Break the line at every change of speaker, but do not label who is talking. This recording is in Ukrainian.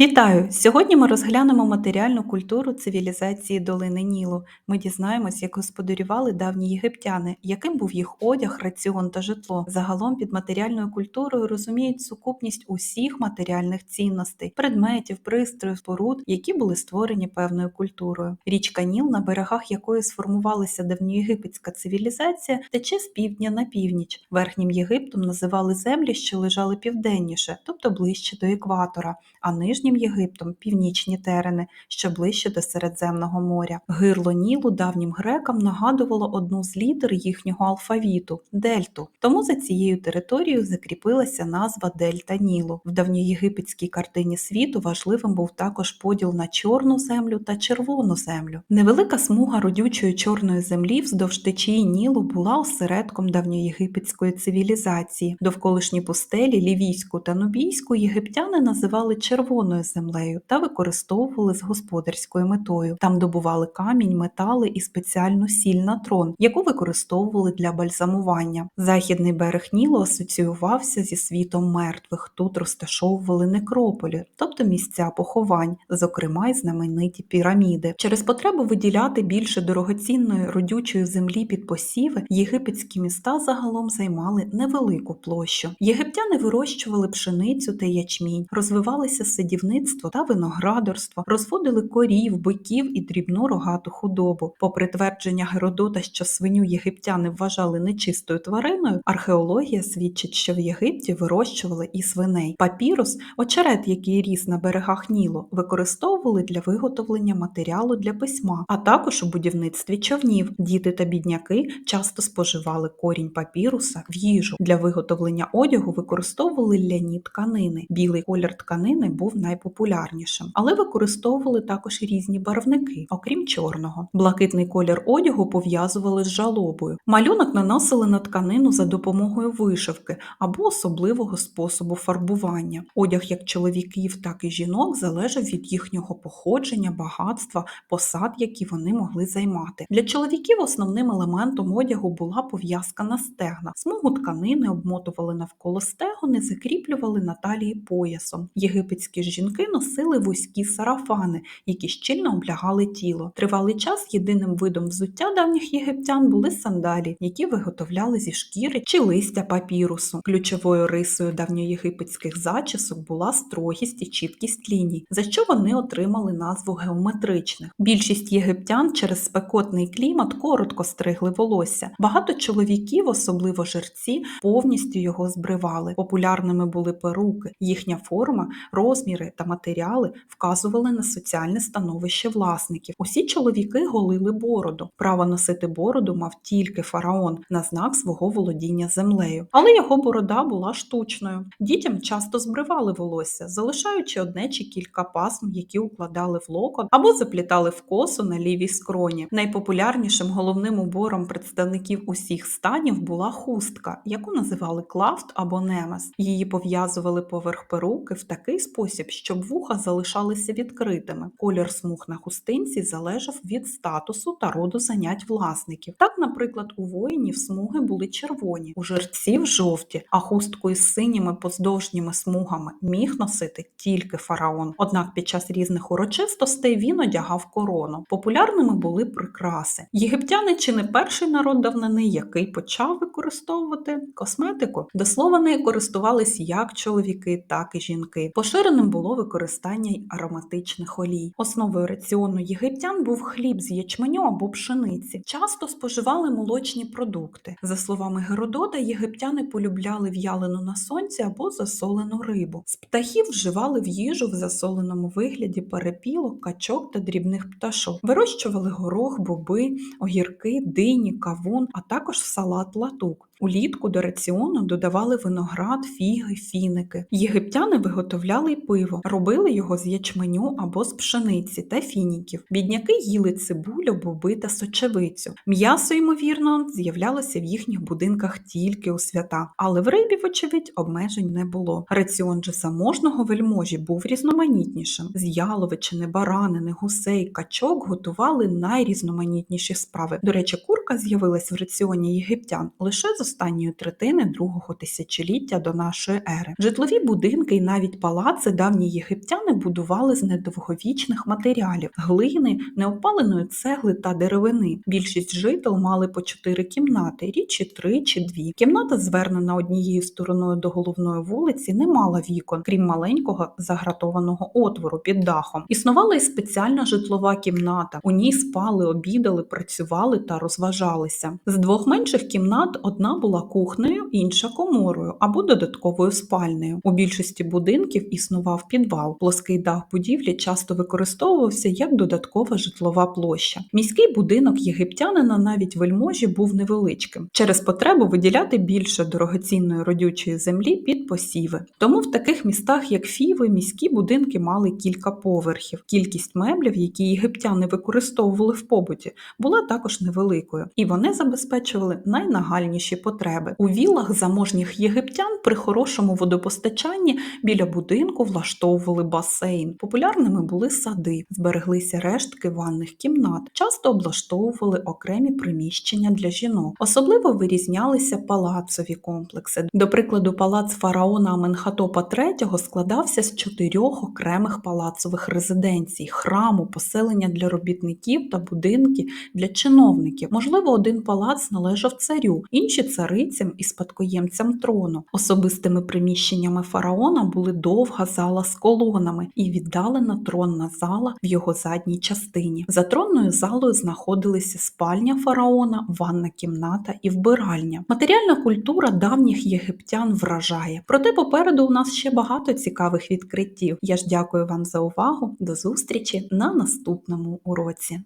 Вітаю! Сьогодні ми розглянемо матеріальну культуру цивілізації долини Нілу. Ми дізнаємось, як господарювали давні єгиптяни, яким був їх одяг, раціон та житло. Загалом під матеріальною культурою розуміють сукупність усіх матеріальних цінностей, предметів, пристроїв, споруд, які були створені певною культурою. Річка Ніл, на берегах якої сформувалася давньоєгипетська цивілізація, тече з півдня на північ. Верхнім Єгиптом називали землі, що лежали південніше, тобто ближче до екватора, а нижнім Єгиптом північні терени, що ближче до Середземного моря. Гирло Нілу давнім грекам нагадувало одну з літер їхнього алфавіту дельту. Тому за цією територією закріпилася назва Дельта Нілу. В давньоєгипетській картині світу важливим був також поділ на чорну землю та червону землю. Невелика смуга родючої чорної землі вздовж течії Нілу була осередком давньоєгипетської цивілізації. Довколишні пустелі Лівійську та Нубійську єгиптяни називали червоною землею та використовували з господарською метою. Там добували камінь, метали і спеціальну сіль на трон, яку використовували для бальзамування. Західний берег Нілу асоціювався зі світом мертвих. Тут розташовували некрополі, тобто місця поховань, зокрема й знамениті піраміди. Через потребу виділяти більше дорогоцінної родючої землі під посіви, єгипетські міста загалом займали невелику площу. Єгиптяни вирощували пшеницю та ячмінь, розвивалися садівництво та виноградарство, розводили корів, биків і дрібну рогату худобу. Попри твердження Геродота, що свиню єгиптяни вважали нечистою твариною, археологія свідчить, що в Єгипті вирощували і свиней. Папірус, очерет, який ріс на берегах Нілу, використовували для виготовлення матеріалу для письма, а також у будівництві човнів. Діти та бідняки часто споживали корінь папіруса в їжу. Для виготовлення одягу використовували ляні тканини. Білий колір тканини був найпопулярнішим, але використовували також різні барвники, окрім чорного. Блакитний колір одягу пов'язували з жалобою. Малюнок наносили на тканину за допомогою вишивки або особливого способу фарбування. Одяг як чоловіків, так і жінок залежав від їхнього походження, багатства, посад, які вони могли займати. Для чоловіків основним елементом одягу була пов'язка на стегна. Смугу тканини обмотували навколо стегон і закріплювали на талії поясом. Єгипетські жінки носили вузькі сарафани, які щільно облягали тіло. Тривалий час єдиним видом взуття давніх єгиптян були сандалі, які виготовляли зі шкіри чи листя папірусу. Ключовою рисою давньоєгипетських зачісок була строгість і чіткість ліній, за що вони отримали назву геометричних. Більшість єгиптян через спекотний клімат коротко стригли волосся. Багато чоловіків, особливо жерці, повністю його збривали. Популярними були перуки. Їхня форма, розміри та матеріали вказували на соціальне становище власників. Усі чоловіки голили бороду. Право носити бороду мав тільки фараон на знак свого володіння землею. Але його борода була штучною. Дітям часто збривали волосся, залишаючи одне чи кілька пасм, які укладали в локон або заплітали в косу на лівій скроні. Найпопулярнішим головним убором представників усіх станів була хустка, яку називали клафт або немес. Її пов'язували поверх перуки в такий спосіб, щоб вуха залишалися відкритими. Колір смуг на хустинці залежав від статусу та роду занять власників. Так, наприклад, у воїнів смуги були червоні, у жерців жовті, а хустку із синіми поздовжніми смугами міг носити тільки фараон. Однак під час різних урочистостей він одягав корону. Популярними були прикраси. Єгиптяни чи не перший народ давнини, який почав використовувати косметику. До слова, нею користувались як чоловіки, так і жінки. Поширеним було використання й ароматичних олій. Основою раціону єгиптян був хліб з ячменю або пшениці. Часто споживали молочні продукти. За словами Геродота, єгиптяни полюбляли в'ялену на сонці або засолену рибу. З птахів вживали в їжу в засоленому вигляді перепілок, качок та дрібних пташок. Вирощували горох, боби, огірки, дині, кавун, а також салат латук. Улітку до раціону додавали виноград, фіги, фіники. Єгиптяни виготовляли пиво, робили його з ячменю або з пшениці та фініків. Бідняки їли цибулю, боби та сочевицю. М'ясо, ймовірно, з'являлося в їхніх будинках тільки у свята, але в рибі, вочевидь, обмежень не було. Раціон же заможного вельможі був різноманітнішим. З яловичини, баранини, гусей, качок готували найрізноманітніші справи. До речі, курка з'явилась в раціоні єгиптян лише за останньої третини другого тисячоліття до нашої ери. Житлові будинки і навіть палаци давні єгиптяни будували з недовговічних матеріалів: глини, неопаленої цегли та деревини. Більшість жител мали по чотири кімнати, рідчі три чи дві. Кімната, звернена однією стороною до головної вулиці, не мала вікон, крім маленького загратованого отвору під дахом. Існувала і спеціальна житлова кімната. У ній спали, обідали, працювали та розважалися. З двох менших кімнат одна була кухнею, інша коморою або додатковою спальнею. У більшості будинків існував підвал. Плоский дах будівлі часто використовувався як додаткова житлова площа. Міський будинок єгиптянина навіть вельможі був невеличким через потребу виділяти більше дорогоцінної родючої землі під посіви. Тому в таких містах, як Фіви, міські будинки мали кілька поверхів. Кількість меблів, які єгиптяни використовували в побуті, була також невеликою, і вони забезпечували найнагальніші потреби. У вілах заможніх єгиптян при хорошому водопостачанні біля будинку влаштовували басейн. Популярними були сади, збереглися рештки ванних кімнат, часто облаштовували окремі приміщення для жінок. Особливо вирізнялися палацові комплекси. До прикладу, палац фараона Аменхотопа III складався з чотирьох окремих палацових резиденцій, храму, поселення для робітників та будинки для чиновників. Можливо, один палац належав царю, інші царицям і спадкоємцям трону. Особистими приміщеннями фараона були довга зала з колонами і віддалена тронна зала в його задній частині. За тронною залою знаходилися спальня фараона, ванна кімната і вбиральня. Матеріальна культура давніх єгиптян вражає. Проте попереду у нас ще багато цікавих відкриттів. Я ж дякую вам за увагу. До зустрічі на наступному уроці.